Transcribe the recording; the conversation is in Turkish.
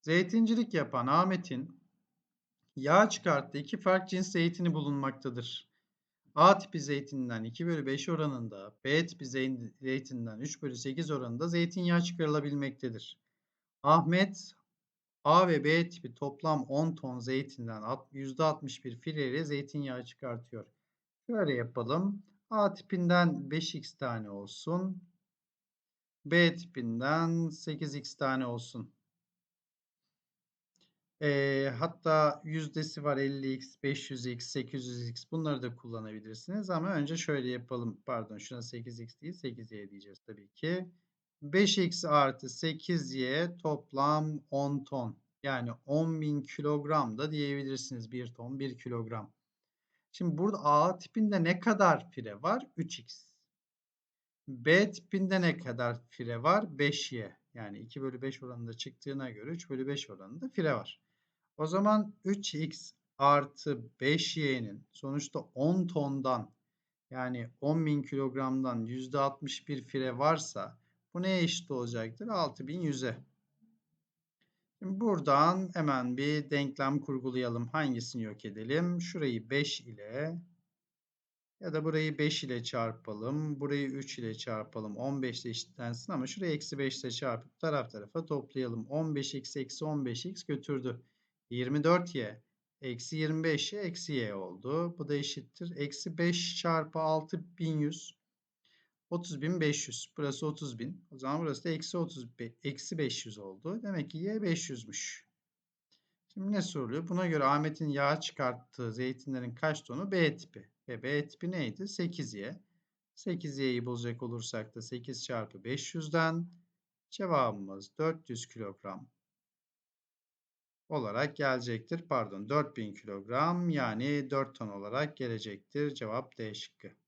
Zeytincilik yapan Ahmet'in yağ çıkarttığı iki farklı cins zeytini bulunmaktadır. A tipi zeytinden 2 bölü 5 oranında, B tipi zeytinden 3 bölü 8 oranında zeytinyağı çıkarılabilmektedir. Ahmet A ve B tipi toplam 10 ton zeytinden %61 fileyle zeytinyağı çıkartıyor. Şöyle yapalım. A tipinden 5x tane olsun. B tipinden 8x tane olsun. E, hatta yüzdesi var 50x, 500x, 800x bunları da kullanabilirsiniz. Ama önce şöyle yapalım. Pardon şuna 8x değil 8y diyeceğiz tabii ki. 5x artı 8y toplam 10 ton. Yani 10.000 kilogram da diyebilirsiniz. 1 ton 1 kilogram. Şimdi burada A tipinde ne kadar fire var? 3x. B tipinde ne kadar fire var? 5y. Yani 2 bölü 5 oranında çıktığına göre 3 bölü 5 oranında fire var. O zaman 3x artı 5y'nin sonuçta 10 tondan yani 10.000 kilogramdan %61 fire varsa bu neye eşit olacaktır? 6100'e. Şimdi buradan hemen bir denklem kurgulayalım. Hangisini yok edelim? Şurayı 5 ile ya da burayı 5 ile çarpalım. Burayı 3 ile çarpalım. 15 ile eşitlensin ama şurayı eksi 5 ile çarpıp taraf tarafa toplayalım. 15x eksi 15x götürdü. 24y eksi 25y eksi y oldu. Bu da eşittir. Eksi 5 çarpı 6100 30.500. Burası 30.000. O zaman burası da eksi 30, eksi 500 oldu. Demek ki y 500'müş. Şimdi ne soruluyor? Buna göre Ahmet'in yağ çıkarttığı zeytinlerin kaç tonu? B tipi. Ve B tipi neydi? 8y. 8y'yi bulacak olursak da 8 çarpı 500'den cevabımız 400 kilogram olarak gelecektir. Pardon 4000 kilogram yani 4 ton olarak gelecektir. Cevap D şıkkı.